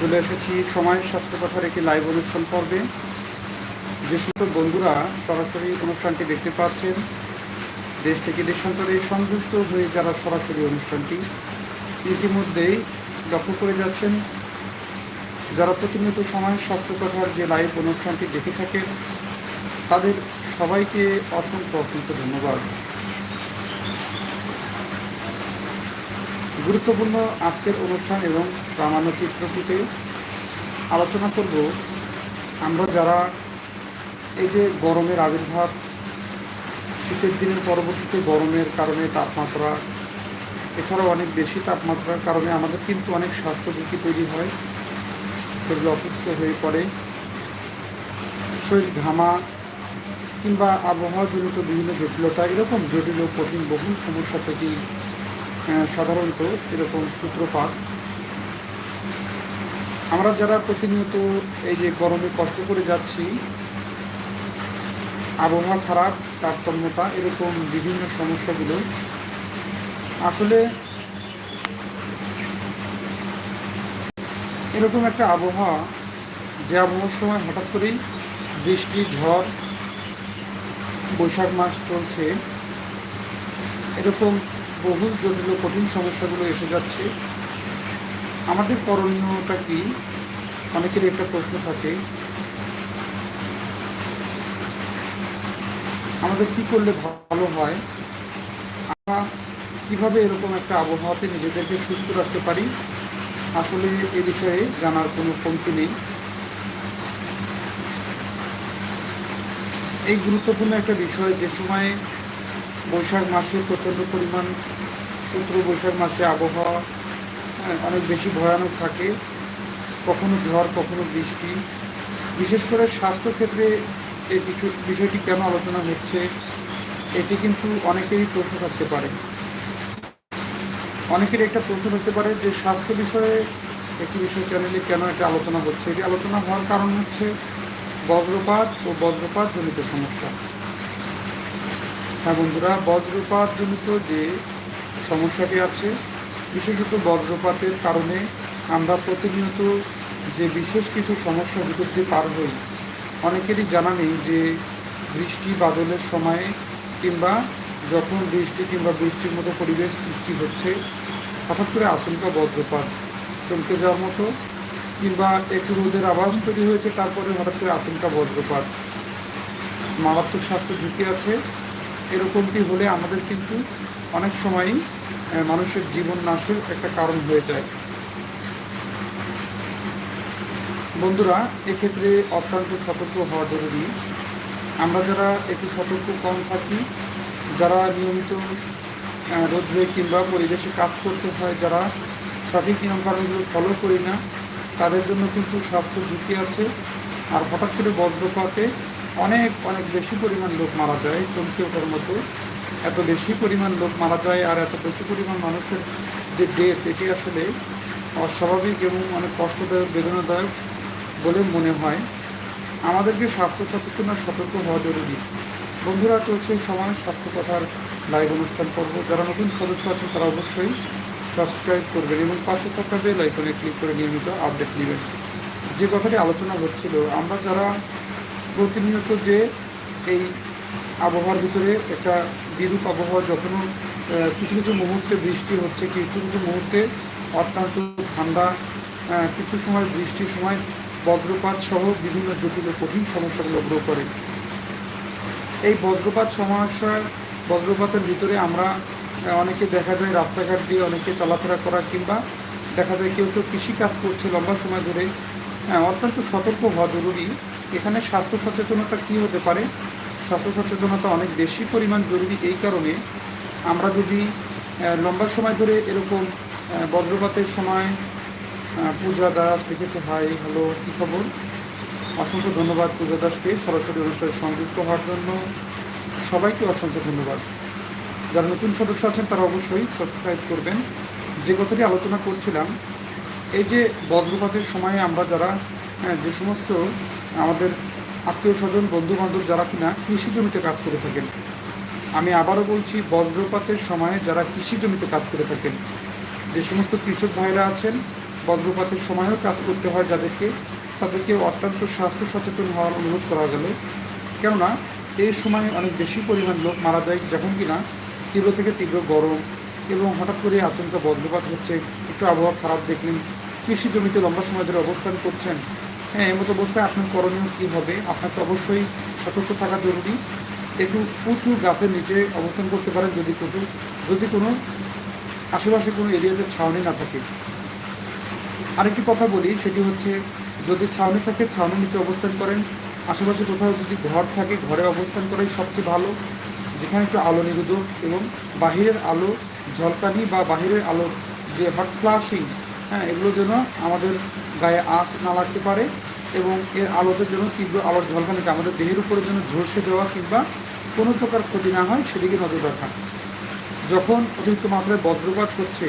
চলে এসেছি সময় স্বাস্থ্য কথার একটি লাইভ অনুষ্ঠান পর্বে। যে সমস্ত বন্ধুরা সরাসরি অনুষ্ঠানটি দেখতে পাচ্ছেন, দেশ থেকে দেশান্তরে সংযুক্ত হয়ে যারা সরাসরি অনুষ্ঠানটি ইতিমধ্যেই লক্ষ্য করে যাচ্ছেন, যারা প্রতিনিয়ত সময় স্বাস্থ্য কথার যে লাইভ অনুষ্ঠানটি দেখে থাকেন, তাদের সবাইকে অসংখ্য অসংখ্য ধন্যবাদ। গুরুত্বপূর্ণ আজকের অনুষ্ঠান এবং প্রামাণ্য চিত্রটিতে আলোচনা করব। আমরা যারা এই যে গরমের আবির্ভাব শীতের দিনের পরবর্তীতে গরমের কারণে তাপমাত্রা এছাড়াও অনেক বেশি তাপমাত্রার কারণে আমাদের কিন্তু অনেক স্বাস্থ্য ঝুঁকি তৈরি হয় শরীর অসুস্থ হয়ে পড়ে শরীর ঘামা কিংবা আবহাওয়াজনিত বিভিন্ন জটিলতা এরকম জটিল ও কঠিন বহু সমস্যা আহ, সাধারণত এরকম সূত্রপাত। আমরা যারা প্রতিনিয়ত এই যে গরমে কষ্ট করে যাচ্ছি, আবহাওয়া খারাপ, তারতম্যতা, এরকম বিভিন্ন সমস্যাগুলো, আসলে এরকম একটা আবহাওয়া, যে আবহাওয়ার সময় হঠাৎ করেই বৃষ্টি, ঝড়, বৈশাখ মাস চলছে, এরকম বহু জটিল কঠিন সমস্যাগুলো এসে যাচ্ছে। আমাদের করণীয়টা কি? অনেকেরই একটা প্রশ্ন থাকে। আমাদের কি করলে ভালো হয়? আমরা কীভাবে এরকম একটা আবহাওয়াতে নিজেদেরকে সুস্থ রাখতে পারি? আসলে এ বিষয়ে জানার কোনো কমতি নেই। এই গুরুত্বপূর্ণ একটা বিষয়, যে সময় বৈশাখ মাসে প্রচণ্ড পরিমাণ চৈত্র বৈশাখ মাসে আবহাওয়া হ্যাঁ, অনেক বেশি ভয়ানক থাকে। কখনো ঝড় কখনো বৃষ্টি। বিশেষ করে স্বাস্থ্যক্ষেত্রে এই কিছু বিষয়টি কেন আলোচনা হচ্ছে এটি কিন্তু অনেকেরই প্রশ্ন থাকতে পারে। অনেকের একটা প্রশ্ন থাকতে পারে যে স্বাস্থ্য বিষয়ে একটি বিষয় চ্যানেলে কেন এটা আলোচনা হচ্ছে? এটি আলোচনা হওয়ার কারণ হচ্ছে বজ্রপাত ও বজ্রপাত জনিত সমস্যা। হ্যাঁ বন্ধুরা বজ্রপাত জনিত যে সমস্যাটি আছে, বিশেষত বজ্রপাতের কারণে আমরা প্রতিনিয়ত যে বিশেষ কিছু সমস্যার ভিতর দিয়ে পার হই, অনেকেরই জানা নেই যে বৃষ্টি বাদলের সময়ে কিংবা যখন বৃষ্টি কিংবা বৃষ্টির মতো পরিবেশ সৃষ্টি হচ্ছে, হঠাৎ করে আচমকা বজ্রপাত চমকে যাওয়ার মতো কিংবা একটু রোদের আওয়াজ তৈরি হয়েছে, তারপরে হঠাৎ করে আচমকা বজ্রপাত। মারাত্মক স্বাস্থ্য ঝুঁকি আছে এরকমটি হলে আমাদের কিন্তু অনেক সময়ই মানুষের জীবন নাশের একটা কারণ হয়ে যায়। বন্ধুরা, এক্ষেত্রে অত্যন্ত সতর্ক হওয়া জরুরি। আমরা যারা একটু সতর্ক কম থাকি, যারা নিয়মিত রোদ্রে কিংবা পরিবেশে কাজ করতে হয়, যারা সঠিক নিয়মকানুনগুলো ফলো করি না, তাদের জন্য কিন্তু স্বাস্থ্য ঝুঁকি আছে। আর হঠাৎ করে বজ্রপাতে অনেক অনেক বেশি পরিমাণ লোক মারা যায় চমকে ওঠার মতো। এত বেশি পরিমাণ লোক মারা যায় আর এত বেশি পরিমাণ মানুষের যে ডেথ এটি আসলে অস্বাভাবিক এবং অনেক কষ্টদায়ক, বেদনাদায়ক বলে মনে হয়। আমাদেরকে স্বাস্থ্য সচেতন আর সতর্ক হওয়া জরুরি। বন্ধুরা চলছে সমাজ স্বাস্থ্য কথার লাইভ অনুষ্ঠান পর্ব। যারা নতুন সদস্য আছে তারা অবশ্যই সাবস্ক্রাইব করবেন এবং পাশে থাকা বেল আইকনে ক্লিক করে নিয়মিত আপডেট নেবেন। যে কথাটি আলোচনা হচ্ছিল, আমরা যারা প্রতিনিয়ত যে এই আবহাওয়ার ভিতরে একটা বিরূপ আবহাওয়া যখন কিছু কিছু মুহূর্তে বৃষ্টি হচ্ছে, কিছু কিছু মুহূর্তে অত্যন্ত ঠান্ডা কিছু সময় বৃষ্টির সময় বজ্রপাত সহ বিভিন্ন জটিল কঠিন সমস্যাগুলো গ্রহ করে। এই বজ্রপাত সমস্যা, বজ্রপাতের ভিতরে আমরা অনেকে দেখা যায় রাস্তাঘাট দিয়ে অনেকে চলাফেরা করা কিংবা দেখা যায় কেউ কেউ কৃষিকাজ করছে লম্বা সময় ধরে অত্যন্ত সতর্ক হওয়া জরুরি এখানে স্বাস্থ্য সচেতনতা কী হতে পারে? স্বাস্থ্য সচেতনতা অনেক বেশি পরিমাণ জরুরি এই কারণে আমরা যদি লম্বা সময় ধরে এরকম বজ্রপাতের সময় পূজা দাস লিখেছে হাই, হ্যালো, কী খবর? অসংখ্য ধন্যবাদ পূজা দাসকে সরাসরি অনুষ্ঠানে সংযুক্ত হওয়ার জন্য। সবাইকে অসংখ্য ধন্যবাদ। যারা নতুন সদস্য আছেন, তারা অবশ্যই সাবস্ক্রাইব করবেন। যে কথাটি আলোচনা করছিলাম, এই যে বজ্রপাতের সময়ে আমরা যারা যে সমস্ত আমাদের আত্মীয় স্বজন বন্ধু বান্ধব যারা কিনা কৃষি জমিতে কাজ করে থাকেন। আমি আবারও বলছি, বজ্রপাতের সময়ে যারা কৃষি জমিতে কাজ করে থাকেন, যে সমস্ত কৃষক ভাইরা আছেন, বজ্রপাতের সময়ও কাজ করতে হয় যাদেরকে, তাদেরকে অত্যন্ত স্বাস্থ্য সচেতন হওয়ার অনুরোধ করা গেল। কেননা এই সময় অনেক বেশি পরিমাণ লোক মারা যায় যখন কিনা তীব্র থেকে তীব্র গরম এবং হঠাৎ করে আচমকা বজ্রপাত হচ্ছে। একটু আবহাওয়া খারাপ দেখলেন কৃষি জমিতে লম্বা সময় ধরে অবস্থান করছেন। হ্যাঁ এমতো অবস্থায় আপনার করণীয় কী হবে? আপনাকে অবশ্যই সতর্ক থাকা জরুরি। একটু উঁচু গাছের নিচে অবস্থান করতে পারেন যদি কোনো যদি কোনো আশেপাশে কোনো এরিয়াতে ছাউনি না থাকে। আরেকটি কথা বলি, সেটি হচ্ছে যদি ছাউনি থাকে, ছাউনির নিচে অবস্থান করেন। আশেপাশে কোথাও যদি ঘর থাকে, ঘরে অবস্থান করাই সবচেয়ে ভালো। যেখানে একটু আলো নিরোধক এবং বাহিরের আলো ঝলকানি বা বাহিরের আলো যে হট ফ্লাশিং হ্যাঁ এগুলো যেন আমাদের গায়ে আঁচ না লাগতে পারে এবং এর আলোতে যেন তীব্র আলোর ঝলকানিতে আমাদের দেহের উপরে যেন ঝলসে যাওয়া কিংবা কোনো প্রকার ক্ষতি না হয়, সেদিকে নজর রাখা। যখন অতিরিক্ত মাত্রায় বজ্রপাত হচ্ছে,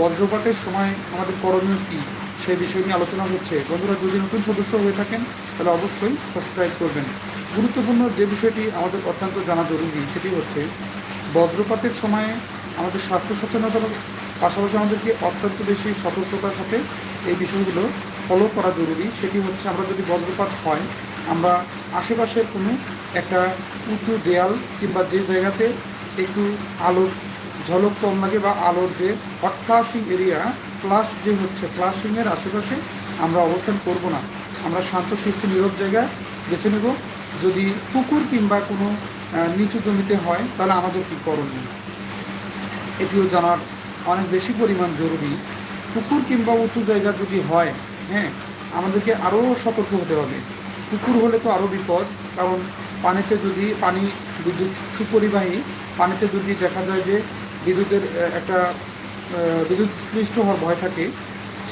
বজ্রপাতের সময় আমাদের করণীয় কী, সেই বিষয় নিয়ে আলোচনা হচ্ছে। বন্ধুরা, যদি নতুন সদস্য হয়ে থাকেন, তাহলে অবশ্যই সাবস্ক্রাইব করবেন। গুরুত্বপূর্ণ যে বিষয়টি আমাদের অত্যন্ত জানা জরুরি, সেটি হচ্ছে বজ্রপাতের সময়ে আমাদের স্বাস্থ্য সচেতনতার পাশাপাশি আমাদেরকে অত্যন্ত বেশি সতর্কতার সাথে এই বিষয়গুলো ফলো করা জরুরি। সেটি হচ্ছে আমরা যদি বজ্রপাত হয়, আমরা আশেপাশের কোনো একটা উঁচু দেয়াল কিংবা যে জায়গাতে একটু আলোর ঝলক কম লাগে বা আলোর যে হট ফ্লাশিং এরিয়া ফ্লাশ যে হচ্ছে ফ্লাশিংয়ের আশেপাশে আমরা অবস্থান করব না। আমরা শান্ত শিষ্ট নীরব জায়গায় বেছে নেব। যদি পুকুর কিংবা কোনো নিচু জমিতে হয়, তাহলে আমাদের কী করণীয়? এটিও জানার অনেক বেশি পরিমাণ জরুরি। পুকুর কিংবা উঁচু জায়গা যদি হয় হ্যাঁ আমাদেরকে আরও সতর্ক হতে হবে। পুকুর হলে তো আরও বিপদ, কারণ পানিতে যদি পানি বিদ্যুৎ সুপরিবাহী, পানিতে যদি দেখা যায় যে বিদ্যুতের একটা বিদ্যুৎ স্পৃষ্ট হওয়ার ভয় থাকে,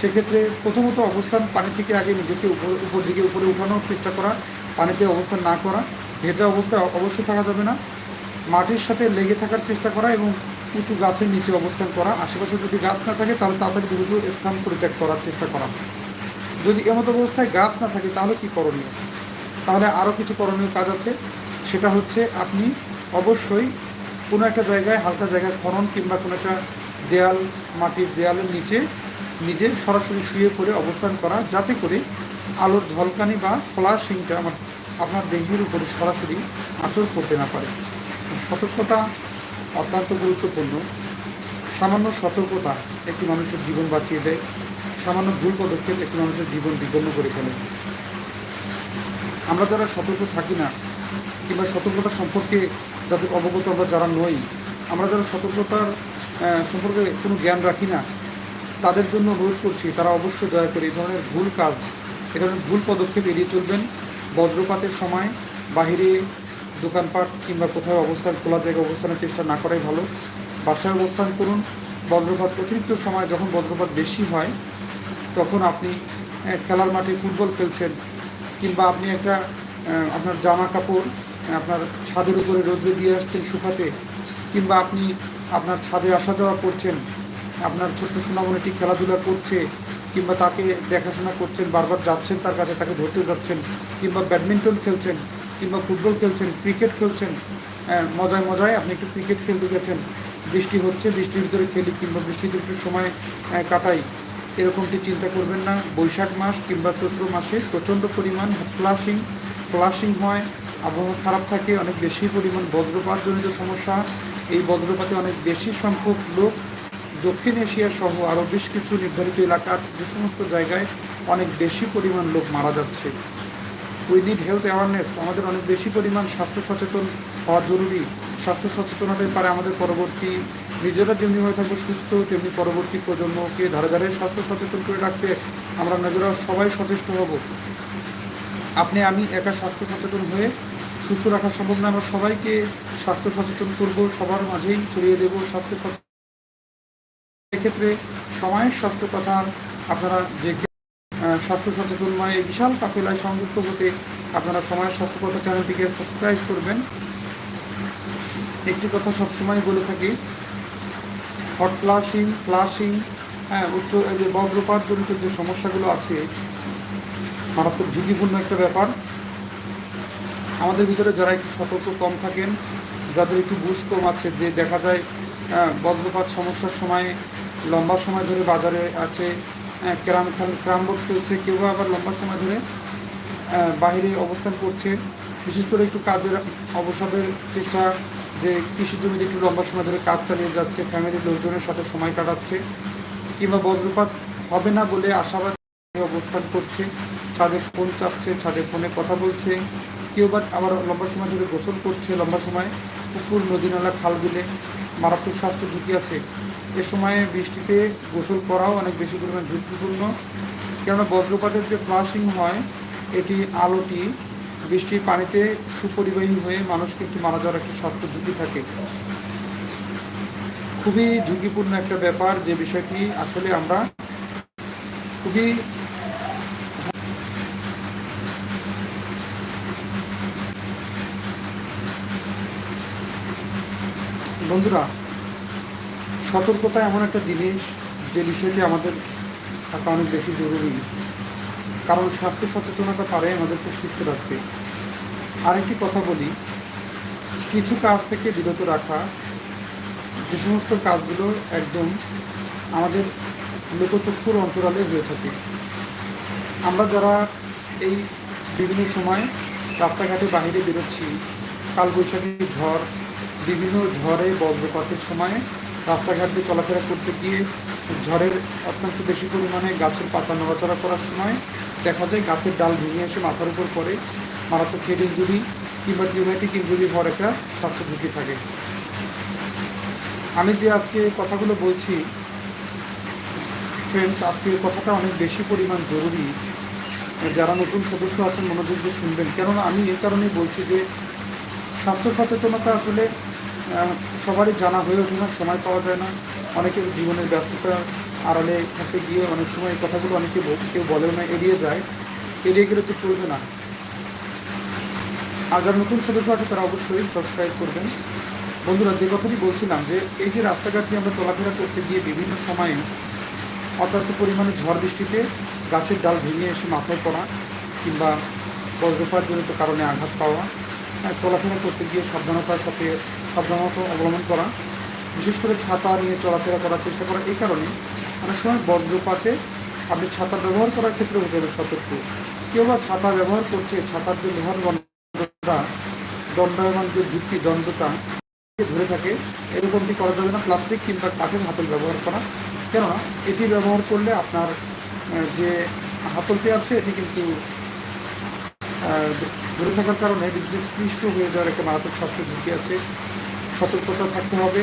সেক্ষেত্রে প্রথমত অবস্থান পানি থেকে আগে নিজেকে উপর দিকে, উপরে উঠানোর চেষ্টা করা, পানিতে অবস্থান না করা, ভেজা অবস্থায় অবশ্যই থাকা যাবে না। মাটির সাথে লেগে থাকার চেষ্টা করা এবং উঁচু গাছের নিচে অবস্থান করা, আশেপাশে যদি গাছ না থাকে, তাহলে তাড়াতাড়ি দ্রুত স্থান পরিত্যাগ করার চেষ্টা করা। যদি এমতো অবস্থায় গাছ না থাকে, তাহলে কি করণীয়? তাহলে আরও কিছু করণীয় কাজ আছে। সেটা হচ্ছে আপনি অবশ্যই কোনো একটা জায়গায় হালকা জায়গায় খনন কিংবা কোনো একটা দেয়াল, মাটির দেয়ালের নিচে নিজে সরাসরি শুয়ে পড়ে অবস্থান করা, যাতে করে আলোর ঝলকানি বা ফ্লাশিংটা আমার, আপনার দেহের উপরে সরাসরি আচর করতে না পারে। সতর্কতা অত্যন্ত গুরুত্বপূর্ণ। সামান্য সতর্কতা একটি মানুষের জীবন বাঁচিয়ে দেয়। সামান্য ভুল পদক্ষেপ একটি মানুষের জীবন বিপন্ন করে ফেলে। আমরা যারা সতর্ক থাকি না, কিংবা সতর্কতা সম্পর্কে যাদের অবগত আমরা যারা নই, আমরা যারা সতর্কতার সম্পর্কে কোনো জ্ঞান রাখি না, তাদের জন্য অনুরোধ করছি, তারা অবশ্যই দয়া করে এই ধরনের ভুল কাজ এ ধরনের ভুল পদক্ষেপ এড়িয়ে চলবেন। বজ্রপাতের সময় বাহিরে দোকানপাট কিংবা কোথাও অবস্থান, খোলা জায়গায় অবস্থানের চেষ্টা না করাই ভালো। বাসায় অবস্থান করুন। বজ্রপাত অতিরিক্ত সময় যখন বজ্রপাত বেশি হয়, তখন আপনি খেলার মাঠে ফুটবল খেলছেন কিংবা আপনি একটা আপনার জামা কাপড় আপনার ছাদের উপরে রোদ্রে দিয়ে আসছেন শুকাতে কিংবা আপনি আপনার ছাদে আসা যাওয়া করছেন, আপনার ছোট্ট সোনামণিটি খেলাধুলা করছে কিংবা তাকে দেখাশোনা করছেন, বারবার যাচ্ছেন তার কাছে, তাকে ধরতে যাচ্ছেন কিংবা ব্যাডমিন্টন খেলছেন কিংবা ফুটবল খেলছেন ক্রিকেট খেলছেন আহ, মজায় মজায় আপনি একটু ক্রিকেট খেলতে গেছেন বৃষ্টি হচ্ছে বৃষ্টির ভিতরে খেলি কিংবা বৃষ্টিতে একটু সময় আহ, কাটাই এরকমটি চিন্তা করবেন না। বৈশাখ মাস কিংবা চৈত্র মাসে প্রচণ্ড পরিমাণ ফ্লাশিং ফ্লাশিং হয় আবহাওয়া খারাপ থাকে অনেক বেশি পরিমাণ বজ্রপাতজনিত সমস্যা। এই বজ্রপাতে অনেক বেশি সংখ্যক লোক দক্ষিণ এশিয়া সহ আরও বেশ কিছু নির্ধারিত এলাকা আছে যে সমস্ত জায়গায় অনেক বেশি পরিমাণ লোক মারা যাচ্ছে। উই নিড হেলথ অ্যাওয়ারনেস আমাদের অনেক বেশি পরিমাণ স্বাস্থ্য সচেতন হওয়া জরুরি। স্বাস্থ্য সচেতনতাই পারে আমাদের পরবর্তী। নিজেরা যেমনি হয়ে থাকব সুস্থ, তেমনি পরবর্তী প্রজন্মকে ধারে ধারে স্বাস্থ্য সচেতন করে রাখতে আমরা নিজেরা সবাই সচেষ্ট হব। আপনি, আমি একা স্বাস্থ্য সচেতন হয়ে সুস্থ রাখা সম্ভব না, আমরা সবাইকে স্বাস্থ্য সচেতন করব, সবার মাঝেই ছড়িয়ে দেব স্বাস্থ্য সচেতন। এক্ষেত্রে সময়ের স্বাস্থ্য কথা আপনারা যে স্বাস্থ্য সচেতনময় এই বিশাল কাফেলায় সংযুক্ত হতে আপনারা সময়ের স্বাস্থ্য কথা চ্যানেলটিকে সাবস্ক্রাইব করবেন। একটি কথা সবসময় বলে থাকি হট ফ্লাশিং ফ্লাশিং হ্যাঁ উচ্চ যে বজ্রপাতজনিত যে সমস্যাগুলো আছে, মারাত্মক ঝুঁকিপূর্ণ একটা ব্যাপার। আমাদের ভিতরে যারা একটু সতর্ক কম থাকেন, যাদের একটু বুঝ কম আছে, যে দেখা যায় বজ্রপাত সমস্যার সময়, লম্বা সময় ধরে বাজারে আছে খেল- ক্যারাম বোর্ড খেলছে কেউ আবার লম্বা সময় ধরে বাইরে অবস্থান করছে। বিশেষ করে একটু কাজের অবসাদের চেষ্টা, যে কৃষি জমিতে একটু লম্বা সময় ধরে কাজ চালিয়ে যাচ্ছে ফ্যামিলির লোকজনের সাথে সময় কাটাচ্ছে, কিংবা বজ্রপাত হবে না বলে আশাবাদ অবস্থান করছে। ছাদে ফোন চাপছে, ছাদে ফোনে কথা বলছে। কেউ বা আবার লম্বা সময় ধরে গোসল করছে, লম্বা সময় পুকুর নদী নালা খাল বিলে মারাত্মক স্বাস্থ্য ঝুঁকি আছে। এ সময়ে বৃষ্টিতে গোসল করাও অনেক বেশি পরিমাণ ঝুঁকিপূর্ণ। কেননা বজ্রপাতের যে ফ্লাশিং হয়, এটি আলোটি বৃষ্টির পানিতে সুপরিবাহী হয়ে মানুষকে একটি মারা যাওয়ার একটা স্বাস্থ্য ঝুঁকি থাকে। খুবই ঝুঁকিপূর্ণ একটা ব্যাপার যে বিষয়টি আসলে আমরা খুবই বন্ধুরা সতর্কতা এমন একটা জিনিস যে বিষয়টি আমাদের থাকা অনেক বেশি জরুরি। কারণ স্বাস্থ্য সচেতনতা পারে আমাদেরকে সুস্থ রাখতে। আরেকটি কথা বলি, কিছু কাজ থেকে বিরত রাখা, যে সমস্ত কাজগুলো একদম আমাদের লোকচক্ষুর অন্তরালে হয়ে থাকে। আমরা যারা এই বিভিন্ন সময় রাস্তাঘাটে বাইরে বেরোচ্ছি, কালবৈশাখী ঝড়, বিভিন্ন ঝড়ে বজ্রপাতের সময় রাস্তাঘাটে চলাফেরা করতে গিয়ে ঝড়ের অত্যন্ত বেশি পরিমাণে গাছের পাতা নড়াচড়া করার সময় দেখা যায় গাছের ডাল ভেঙে এসে মাথার উপর পড়ে। মারাত্মক হেড ইঞ্জুরি কিংবা টিউমেটিক ইঞ্জুরি হওয়ার একটা স্বাস্থ্য ঝুঁকি থাকে। আমি যে আজকে কথাগুলো বলছি ফ্রেন্ডস আজকে কথাটা অনেক বেশি পরিমাণ জরুরি। যারা নতুন সদস্য আছেন, মনোযোগ দিয়ে শুনবেন। কেননা আমি এই কারণেই বলছি যে স্বাস্থ্য সচেতনতা আসলে সবারই জানা হয়ে ওঠে না সময় পাওয়া যায় না। অনেকের জীবনের ব্যস্ততা আড়ালে থাকতে গিয়ে অনেক সময় এই কথাগুলো অনেকে কেউ বলেও না এড়িয়ে যায়। এড়িয়ে গেলে তো চলবে না। আর যারা নতুন সদস্য আছে তারা অবশ্যই সাবস্ক্রাইব করবেন। বন্ধুরা যে কথাটি বলছিলাম যে এই যে রাস্তাঘাট দিয়ে আমরা চলাফেরা করতে গিয়ে বিভিন্ন সময়ে অত্যন্ত পরিমাণে ঝড় বৃষ্টিতে গাছের ডাল ভেঙে এসে মাথায় পড়া কিংবা বজ্রপাতজনিত কারণে আঘাত পাওয়া হ্যাঁ, চলাফেরা করতে গিয়ে সাবধানতার সাথে সাবধানতা অবলম্বন করা, বিশেষ করে ছাতা নিয়ে চলাফেরা করার চেষ্টা করা, এই কারণে অনেক সময় বজ্রপাতে আপনি ছাতা ব্যবহার করার ক্ষেত্রে হতে হবে সতর্ক। কেউ বা ছাতা ব্যবহার করছে, ছাতার যে লোহার দণ্ডটা দণ্ডায়মান যে ভিত্তি দণ্ডটা ধরে থাকে এরকমটি করা যাবে না? প্লাস্টিক কিংবা কাঠের হাতল ব্যবহার করা। কেননা, এটি ব্যবহার করলে আপনার যে হাতলটি আছে, এটি কিন্তু ধরে থাকার কারণে বিদ্যুৎ স্পৃষ্ট হয়ে যাওয়ার একটা মারাত্মক স্বাস্থ্য ঝুঁকি আছে। সতর্কতা থাকতে হবে।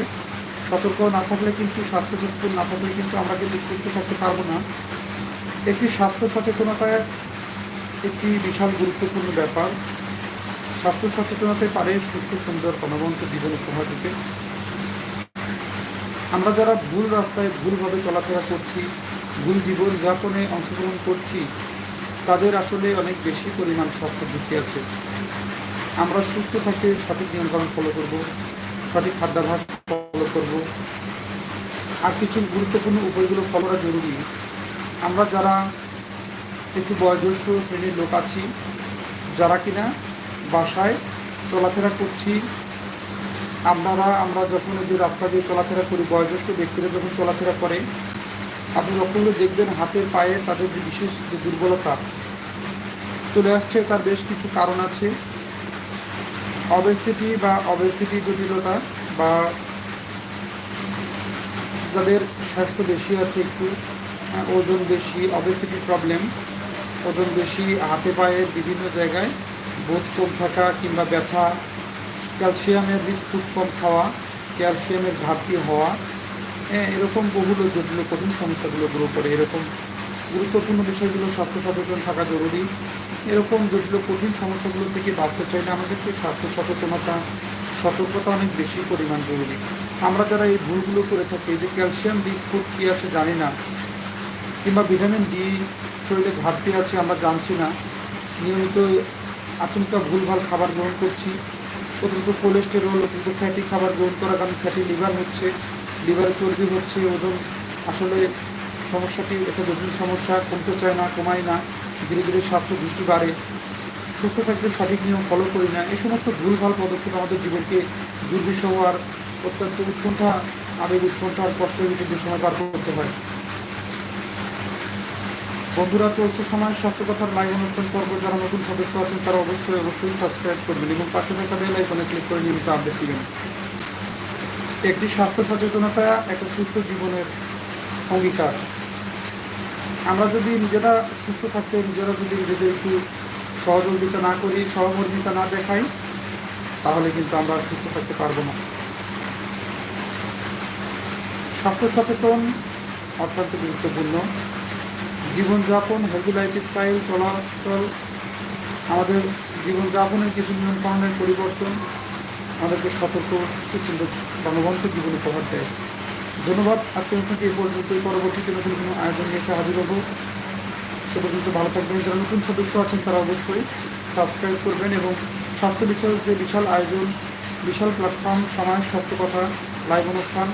সতর্ক না থাকলে কিন্তু স্বাস্থ্য সচেতন না থাকলে কিন্তু আমরা কিন্তু সুস্থ থাকতে পারব না। একটি স্বাস্থ্য সচেতনতায় একটি বিশাল গুরুত্বপূর্ণ ব্যাপার। স্বাস্থ্য সচেতনতায় পারে সুস্থ, সুন্দর, প্রাণবন্ত জীবন উপহার দিতে। আমরা যারা ভুল রাস্তায় ভুলভাবে চলাফেরা করছি, ভুল জীবনযাপনে অংশগ্রহণ করছি, তাদের আসলে অনেক বেশি পরিমাণ স্বাস্থ্য ঝুঁকি আছে। আমরা সুস্থ থাকতে সঠিক নিয়মকানুন ফলো করব। সঠিক খাদ্যাভ্যাস ফলো করব। আর কিছু গুরুত্বপূর্ণ উপায়গুলো ফলো করা জরুরি। আমরা যারা একটু বয়োজ্যেষ্ঠ শ্রেণির লোক আছি, যারা কিনা বাসায় চলাফেরা করছি, আপনারা, আমরা যখন যে রাস্তা দিয়ে চলাফেরা করি, বয়োজ্যেষ্ঠ ব্যক্তিরা যখন চলাফেরা করে, আপনি লক্ষ্য করে দেখবেন হাতের পায়ে তাদের যে বিশেষ যে দুর্বলতা, চলে আসছে, তার বেশ কিছু কারণ আছে। অবেসিটি বা অবেসিটি জটিলতা বা যাদের স্বাস্থ্য বেশি আছে একটু ওজন বেশি অবেসিটি প্রবলেম ওজন বেশি, হাতে পায়ে বিভিন্ন জায়গায় বোধ কম থাকা কিংবা ব্যথা, ক্যালসিয়ামের বিস্কুট কম খাওয়া, ক্যালসিয়ামের ঘাটতি হওয়া হ্যাঁ এরকম বহুলো জটিল কঠিন সমস্যাগুলো গ্রো করে। এরকম গুরুত্বপূর্ণ বিষয়গুলো স্বাস্থ্য সচেতন থাকা জরুরি। এরকম জটিল কঠিন সমস্যাগুলো থেকে বাঁচতে চাইলে আমাদেরকে স্বাস্থ্য সচেতনতা, সতর্কতা অনেক বেশি পরিমাণ জরুরি। আমরা যারা এই ভুলগুলো করে থাকি, যে ক্যালসিয়াম বিস্কুট কী আছে জানি না, কিংবা ভিটামিন ডি শরীরে ঘাটতি আছে আমরা জানছি না, নিয়মিত আচমকা ভুলভাল খাবার গ্রহণ করছি, অতিরিক্ত কোলেস্টেরল অতিরিক্ত ফ্যাটি খাবার গ্রহণ করার কারণে ফ্যাটি লিভার হচ্ছে লিভারে চর্বি হচ্ছে, ওজন আসলে সমস্যাটি একটা জটিল সমস্যা, কমতে চায় না, কমায় না। ধীরে ধীরে স্বাস্থ্য ঝুঁকি বাড়ে, সুস্থ থাকতে সঠিক নিয়ম ফলো করি না এই সমস্ত ভুলভাল পদক্ষেপ আমাদের জীবনকে দুর্বিষহ আর অত্যন্ত উৎকণ্ঠা, আবেগ উৎকণ্ঠা আর কষ্টের ভিতরে সময় পার করতে হয় বন্ধুরা, চলছে সময়। স্বাস্থ্য কথার লাইভ অনুষ্ঠান পর্ব। যারা নতুন সদস্য আছেন, তারা অবশ্যই অবশ্যই সাবস্ক্রাইব করবেন এবং পাশে থাকা বেল আইকনে ক্লিক করে নিয়মিত আপডেট দিবেন একটি স্বাস্থ্য সচেতনতা, একটা সুস্থ জীবনের অঙ্গীকার। আমরা যদি নিজেরা সুস্থ থাকতে, নিজেরা যদি নিজেদের একটু সহযোগিতা না করি, সহমর্মিতা না দেখাই, তাহলে কিন্তু আমরা সুস্থ থাকতে পারব না। স্বাস্থ্য সচেতন অত্যন্ত গুরুত্বপূর্ণ। জীবনযাপন হেলদি লাইফ স্টাইল চলাচল, আমাদের জীবনযাপনের কিছু নিয়মকানুনের পরিবর্তন আমাদেরকে সতর্ক সুস্থ, সুন্দর, প্রাণবন্ত জীবন উপহার দেয়। ধন্যবাদ। আজকের অনুষ্ঠানটি এই পর্যন্তই। পরবর্তীতে নতুন কোনো আয়োজন নিয়ে হাজির হব। সে পর্যন্ত ভালো থাকবেন। যারা নতুন সদস্য আছেন, তারা অবশ্যই সাবস্ক্রাইব করবেন এবং স্বাস্থ্য বিষয়ক যে বিশাল আয়োজন, বিশাল প্ল্যাটফর্ম সময় স্বাস্থ্য কথা লাইভ অনুষ্ঠান,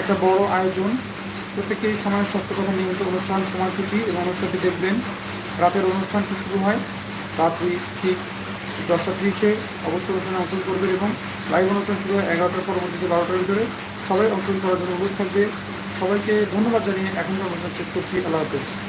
একটা বড় আয়োজন, প্রত্যেকেই সময় স্বাস্থ্য কথা নিয়মিত অনুষ্ঠান, সময়সূচি এবং অনুষ্ঠানটি দেখবেন। রাতের অনুষ্ঠানটি শুরু হয়? রাত্রি ঠিক দশটা ত্রিশে। অবশ্যই অনুষ্ঠানে অংশগ্রহণ করবেন এবং লাইভ অনুষ্ঠান শুরু হয় এগারোটার পরবর্তীতে বারোটার ভিতরে। সবাই অংশগ্রহণ করার জন্য অনুরোধ থাকবে। সবাইকে ধন্যবাদ জানিয়ে এখনকার অনুষ্ঠান শেষ করছি। আল্লাহ হাফেজ।